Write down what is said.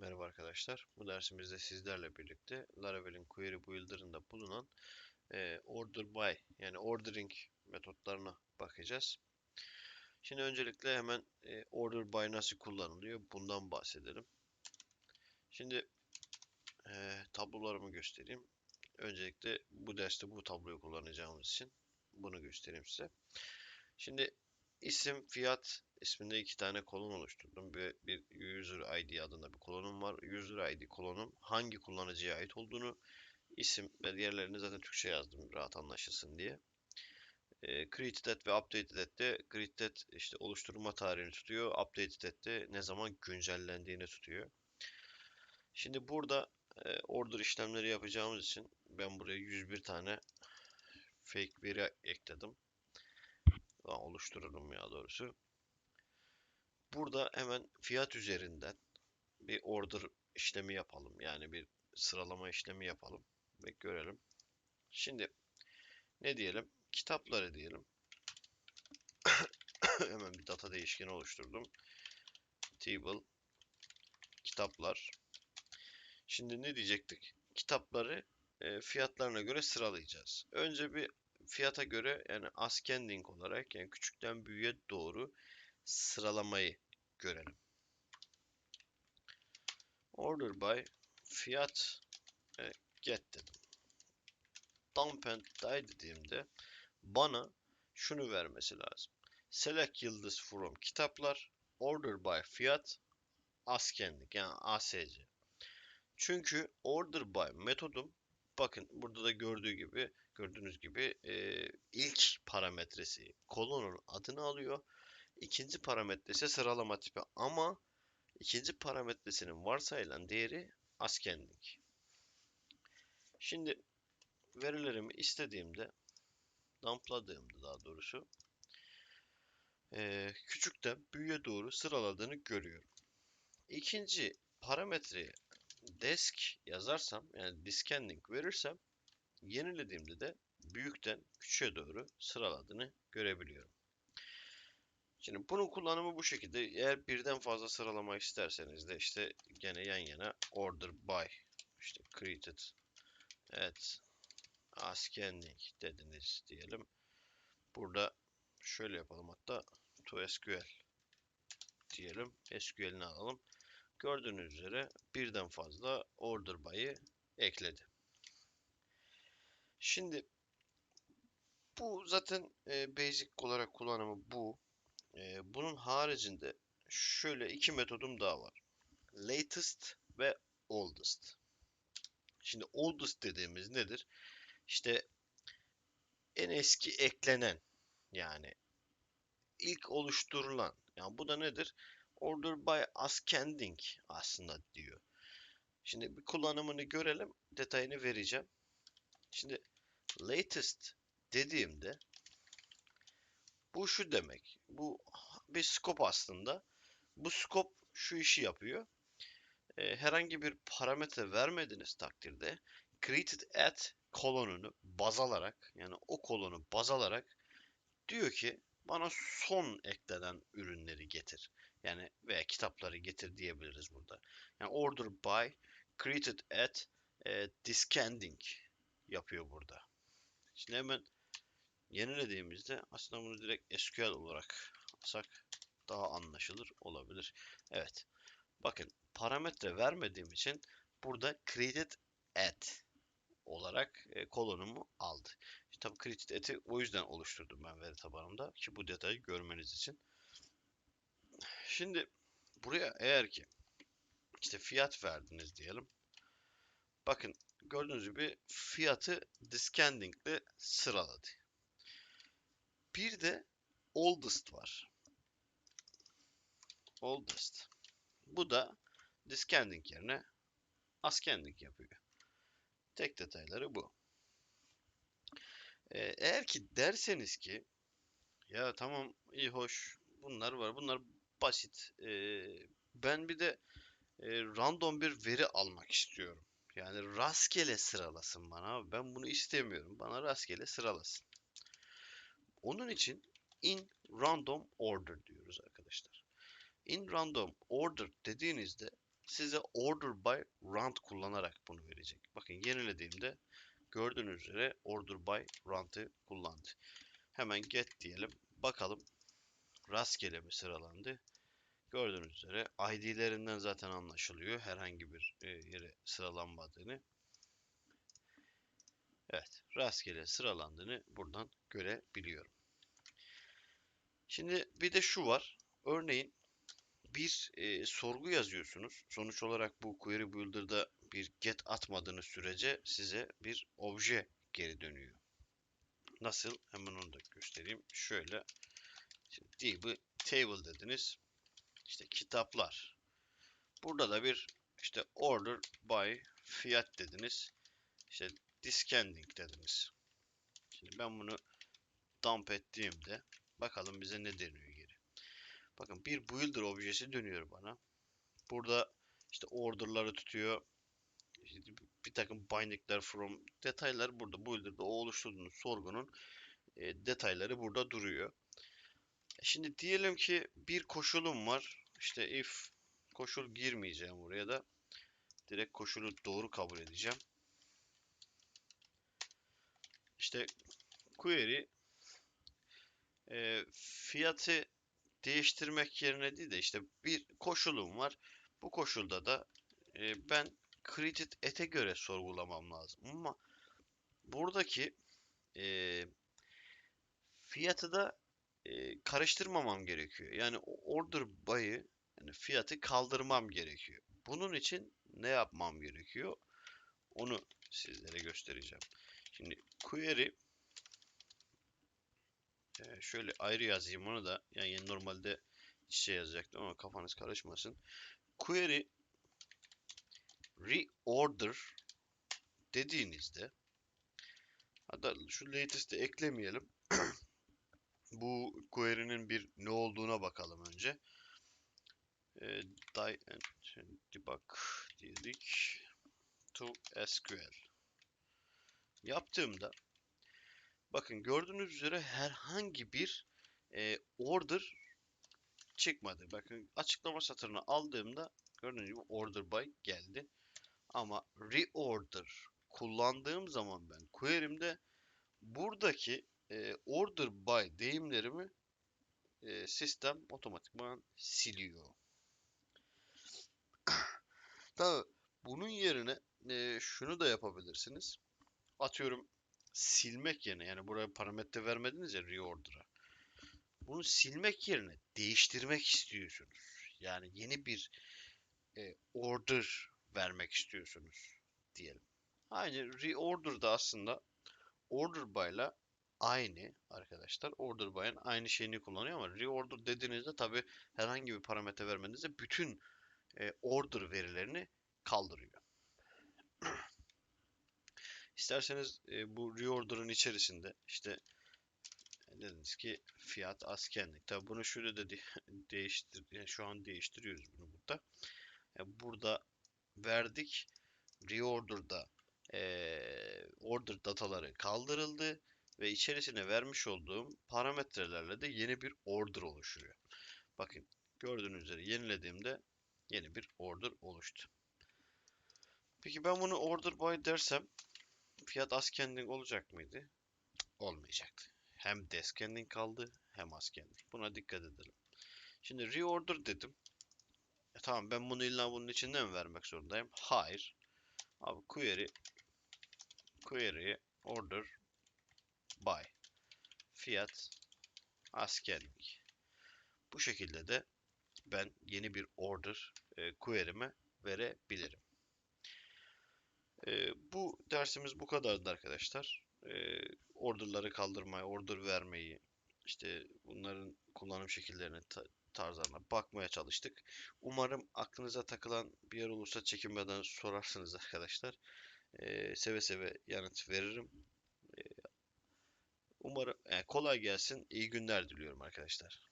Merhaba arkadaşlar. Bu dersimizde sizlerle birlikte Laravel'in Query Builder'ında bulunan e, Order By yani Ordering metotlarına bakacağız. Şimdi öncelikle hemen e, Order By nasıl kullanılıyor bundan bahsedelim. Şimdi e, tablolarımı göstereyim. Öncelikle bu derste bu tabloyu kullanacağımız için bunu göstereyim size. Şimdi isim, fiyat isminde iki tane kolon oluşturdum. Bir, bir user ID adında bir kolonum var. User ID kolonum hangi kullanıcıya ait olduğunu, isim ve diğerlerini zaten Türkçe yazdım rahat anlaşılsın diye. E, created at ve updated at de created at işte oluşturma tarihini tutuyor. Updated at de ne zaman güncellendiğini tutuyor. Şimdi burada e, order işlemleri yapacağımız için ben buraya 101 tane fake veri ekledim. Oluşturalım ya doğrusu. Burada hemen fiyat üzerinden bir order işlemi yapalım. Yani bir sıralama işlemi yapalım ve görelim. Şimdi ne diyelim? Kitapları diyelim. hemen bir data değişkeni oluşturdum. Table kitaplar. Şimdi ne diyecektik? Kitapları e, fiyatlarına göre sıralayacağız. Önce bir fiyata göre yani ascending olarak yani küçükten büyüğe doğru sıralamayı görelim. Order by fiyat e, get dedim. Dump and die dediğimde bana şunu vermesi lazım. Select yıldız from kitaplar order by fiyat ascending yani ASC. Çünkü order by metodum bakın burada da gördüğü gibi gördüğünüz gibi e, ilk parametresi kolonun adını alıyor İkinci parametresi sıralama tipi ama ikinci parametresinin varsayılan değeri askenlik. Şimdi verilerimi istediğimde dumpladığımda daha doğrusu e, küçükten büyüğe doğru sıraladığını görüyorum. İkinci parametreye desk yazarsam yani discending verirsem yenilediğimde de büyükten küçüğe doğru sıraladığını görebiliyorum. Şimdi bunun kullanımı bu şekilde. Eğer birden fazla sıralama isterseniz de işte gene yan yana order by işte created evet ascending dediniz diyelim. Burada şöyle yapalım hatta to SQL diyelim. SQL'ini alalım. Gördüğünüz üzere birden fazla order by'ı ekledi. Şimdi bu zaten e, basic olarak kullanımı bu. Ee, bunun haricinde şöyle iki metodum daha var. Latest ve oldest. Şimdi oldest dediğimiz nedir? İşte en eski eklenen yani ilk oluşturulan yani bu da nedir? Order by ascending aslında diyor. Şimdi bir kullanımını görelim. Detayını vereceğim. Şimdi latest dediğimde bu şu demek. Bu bir scope aslında. Bu scope şu işi yapıyor. Ee, herhangi bir parametre vermediğiniz takdirde created at kolonunu baz alarak yani o kolonu baz alarak diyor ki bana son eklenen ürünleri getir. Yani veya kitapları getir diyebiliriz burada. Yani order by created at e, discanding yapıyor burada. Şimdi hemen yenilediğimizde aslında bunu direkt SQL olarak alsak daha anlaşılır olabilir. Evet. Bakın parametre vermediğim için burada created at olarak e, kolonumu aldı. İşte tabii created at'i o yüzden oluşturdum ben veri tabanımda ki bu detayı görmeniz için. Şimdi buraya eğer ki işte fiyat verdiniz diyelim. Bakın gördüğünüz gibi fiyatı discanding ile sıraladı. Bir de oldest var. Oldest. Bu da discanding yerine ascending yapıyor. Tek detayları bu. Ee, eğer ki derseniz ki ya tamam iyi hoş bunlar var bunlar basit. Ee, ben bir de e, random bir veri almak istiyorum. Yani rastgele sıralasın bana. Ben bunu istemiyorum. Bana rastgele sıralasın. Onun için in random order diyoruz arkadaşlar. In random order dediğinizde size order by round kullanarak bunu verecek. Bakın yenilediğimde gördüğünüz üzere order by round'ı kullandı. Hemen get diyelim. Bakalım rastgele mi sıralandı? Gördüğünüz üzere ID'lerinden zaten anlaşılıyor herhangi bir e, yere sıralanmadığını. Evet, rastgele sıralandığını buradan görebiliyorum. Şimdi bir de şu var. Örneğin bir e, sorgu yazıyorsunuz. Sonuç olarak bu query builder'da bir get atmadığınız sürece size bir obje geri dönüyor. Nasıl? Hemen onu da göstereyim. Şöyle. Şimdi table dediniz. İşte kitaplar. Burada da bir işte order by fiyat dediniz. İşte descending dediniz. Şimdi ben bunu dump ettiğimde bakalım bize ne deniyor geri. Bakın bir builder objesi dönüyor bana. Burada işte order'ları tutuyor. İşte bir takım binding'ler from detaylar burada builder'da o oluşturduğunuz sorgunun e, detayları burada duruyor. E, Şimdi diyelim ki bir koşulum var. İşte if koşul girmeyeceğim buraya da direkt koşulu doğru kabul edeceğim. İşte query e, fiyatı değiştirmek yerine değil de işte bir koşulum var. Bu koşulda da e, ben created et'e göre sorgulamam lazım. Ama buradaki e, fiyatı da e, karıştırmamam gerekiyor. Yani order by'ı yani fiyatı kaldırmam gerekiyor. Bunun için ne yapmam gerekiyor? Onu sizlere göstereceğim. Şimdi query e, şöyle ayrı yazayım onu da. Yani normalde şey yazacaktım ama kafanız karışmasın. Query reorder dediğinizde hatta şu latest'i eklemeyelim. Bu query'nin bir ne olduğuna bakalım önce. E, die and debug dedik to SQL yaptığımda bakın gördüğünüz üzere herhangi bir e, order çıkmadı. Bakın açıklama satırını aldığımda gördüğünüz gibi order by geldi. Ama reorder kullandığım zaman ben query'imde buradaki e, order by deyimlerimi e, sistem otomatikman siliyor. Tabi bunun yerine e, şunu da yapabilirsiniz. Atıyorum silmek yerine yani buraya parametre vermediniz ya reorder'a. Bunu silmek yerine değiştirmek istiyorsunuz. Yani yeni bir e, order vermek istiyorsunuz diyelim. Aynı reorder da aslında order by'la aynı arkadaşlar. Order by'ın aynı şeyini kullanıyor ama reorder dediğinizde tabi herhangi bir parametre vermediğinizde bütün e, order verilerini kaldırıyor. İsterseniz e, bu reorder'ın içerisinde işte dediniz ki fiyat askenlik. Tabi bunu şöyle de de değiştir yani şu an değiştiriyoruz bunu burada. Yani burada verdik reorder'da e, order dataları kaldırıldı ve içerisine vermiş olduğum parametrelerle de yeni bir order oluşuyor. Bakın gördüğünüz üzere yenilediğimde yeni bir order oluştu. Peki ben bunu order by dersem fiyat ascending olacak mıydı? Olmayacaktı. Hem descending kaldı hem ascending. Buna dikkat edelim. Şimdi reorder dedim. E tamam ben bunu illa bunun içinde mi vermek zorundayım? Hayır. Abi query query order by fiyat ascending. Bu şekilde de ben yeni bir order e, query'me verebilirim. E, bu dersimiz bu kadardı arkadaşlar. E, order'ları kaldırmayı, order vermeyi, işte bunların kullanım şekillerine, ta tarzlarına bakmaya çalıştık. Umarım aklınıza takılan bir yer olursa çekinmeden sorarsınız arkadaşlar. E, seve seve yanıt veririm. E, umarım yani kolay gelsin. İyi günler diliyorum arkadaşlar.